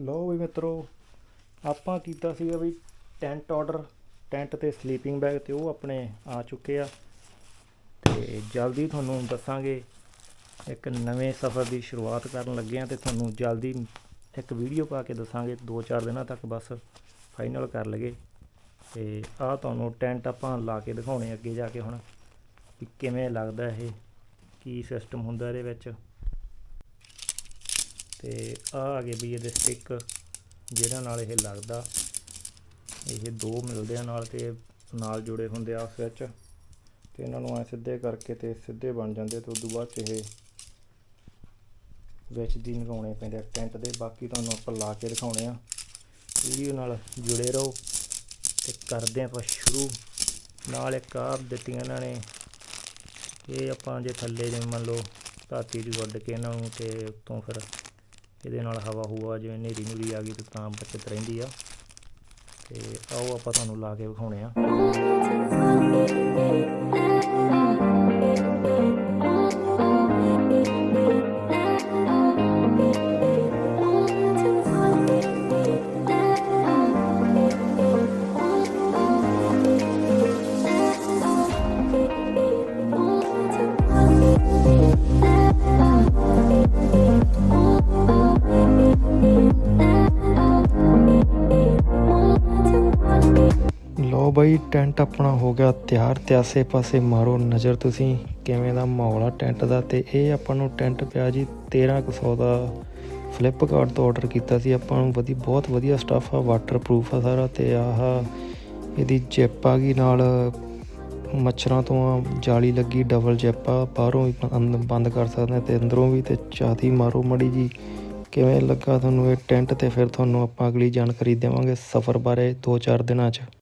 ਲਓ ਵੀ ਮਿੱਤਰੋ, ਆਪਾਂ ਕੀਤਾ ਸੀਗਾ ਵੀ ਟੈਂਟ ਆਰਡਰ ਟੈਂਟ ਤੇ ਸਲੀਪਿੰਗ ਬੈਗ ਤੇ ਉਹ ਆਪਣੇ ਆ ਚੁੱਕੇ ਆ। ਤੇ ਜਲਦੀ ਤੁਹਾਨੂੰ ਦੱਸਾਂਗੇ, ਇੱਕ ਨਵੇਂ ਸਫ਼ਰ ਦੀ ਸ਼ੁਰੂਆਤ ਕਰਨ ਲੱਗੇ ਆ ਤੇ ਤੁਹਾਨੂੰ ਜਲਦੀ ਇੱਕ ਵੀਡੀਓ ਪਾ ਕੇ ਦੱਸਾਂਗੇ 2-4 ਦਿਨਾਂ ਤੱਕ ਬਸ ਫਾਈਨਲ ਕਰ ਲਗੇ ਤੇ ਆ ਤੁਹਾਨੂੰ ਟੈਂਟ ਆਪਾਂ ਲਾ ਕੇ ਦਿਖਾਉਣੇ ਅੱਗੇ ਜਾ ਕੇ ਹੁਣ, ਵੀ ਕਿਵੇਂ ਲੱਗਦਾ ਇਹ, ਕੀ ਸਿਸਟਮ ਹੁੰਦਾ ਇਹਦੇ ਵਿੱਚ। ਤੇ ਆ ਆ ਗਏ ਵੀ ਇਹਦੇ ਸਟਿੱਕ ਜਿਹਨਾਂ ਨਾਲ ਇਹ ਲੱਗਦਾ। ਇਹ ਦੋ ਮਿਲਦੇ ਆ ਨਾਲ ਤੇ ਨਾਲ ਜੁੜੇ ਹੁੰਦੇ ਆ ਆਪਸ ਵਿੱਚ। ਤੇ ਇਹਨਾਂ ਨੂੰ ਐ ਸਿੱਧੇ ਕਰਕੇ ਤੇ ਸਿੱਧੇ ਬਣ ਜਾਂਦੇ ਤੇ ਉਦੋਂ ਬਾਅਦ 'ਚ ਇਹ ਵਿੱਚ ਦੀ ਲਗਾਉਣੇ ਪੈਂਦੇ ਆ ਟੈਂਟ ਦੇ। ਬਾਕੀ ਤੁਹਾਨੂੰ ਆਪਾਂ ਲਾ ਕੇ ਦਿਖਾਉਣੇ ਆ। ਵੀਡੀਓ ਨਾਲ ਜੁੜੇ ਰਹੋ ਤੇ ਕਰਦੇ ਆਪਾਂ ਸ਼ੁਰੂ। ਨਾਲ ਇੱਕ ਆਹ ਦਿੱਤੀਆਂ ਇਹਨਾਂ ਨੇ। ਇਹ ਆਪਾਂ ਜੇ ਥੱਲੇ ਜਿਵੇਂ ਮੰਨ ਲਓ ਧਾਤੀ ਦੀ ਵੱਢ ਕੇ ਇਹਨਾਂ ਨੂੰ ਤੇ ਉੱਤੋਂ ਫਿਰ ਇਹਦੇ ਨਾਲ ਹਵਾ ਹੂਆ ਜਿਵੇਂ ਨੇਰੀ ਨੂਰੀ ਆ ਗਈ ਤੇ ਤਾਂ ਬਚਤ ਰਹਿੰਦੀ ਆ। ਤੇ ਆਓ ਆਪਾਂ ਤੁਹਾਨੂੰ ਲਾ ਕੇ ਵਿਖਾਉਣੇ ਆ। ਲੋ ਬਾਈ, ਟੈਂਟ ਆਪਣਾ ਹੋ ਗਿਆ ਤਿਆਰ। ਤੇ ਆਸੇ ਪਾਸੇ ਮਾਰੋ ਨਜ਼ਰ ਤੁਸੀਂ, ਕਿਵੇਂ ਦਾ ਮਾਹੌਲ ਆ ਟੈਂਟ ਦਾ। ਤੇ ਇਹ ਆਪਾਂ ਨੂੰ ਟੈਂਟ ਪਿਆ ਜੀ 1300 ਦਾ। ਫਲਿੱਪਕਾਰਟ ਤੋਂ ਆਰਡਰ ਕੀਤਾ ਸੀ ਆਪਾਂ ਨੂੰ। ਵਧੀ ਬਹੁਤ ਵਧੀਆ ਸਟੱਫ ਆ ਵਾਟਰਪ੍ਰੂਫ ਆ ਸਾਰਾ। ਤੇ ਆਹ, ਇਹਦੀ ਜਿਪ ਆ ਗਈ ਨਾਲ। ਮੱਛਰਾਂ ਤੋਂ ਆ ਜਾਲੀ ਲੱਗੀ ਡਬਲ ਜਿਪ ਆ। ਬਾਹਰੋਂ ਵੀ ਅੰਦ- ਬੰਦ ਕਰ ਸਕਦੇ ਆ ਤੇ ਅੰਦਰੋਂ ਵੀ ਤੇ ਚਾਤੀ ਮਾਰੋ ਮੜੀ ਜੀ। ਕਿਵੇਂ ਲੱਗਾ ਤੁਹਾਨੂੰ ਇਹ ਟੈਂਟ? ਤੇ ਫਿਰ ਤੁਹਾਨੂੰ ਆਪਾਂ ਅਗਲੀ ਜਾਣਕਾਰੀ ਦੇਵਾਂਗੇ ਸਫ਼ਰ ਬਾਰੇ 2-4 ਦਿਨਾਂ 'ਚ।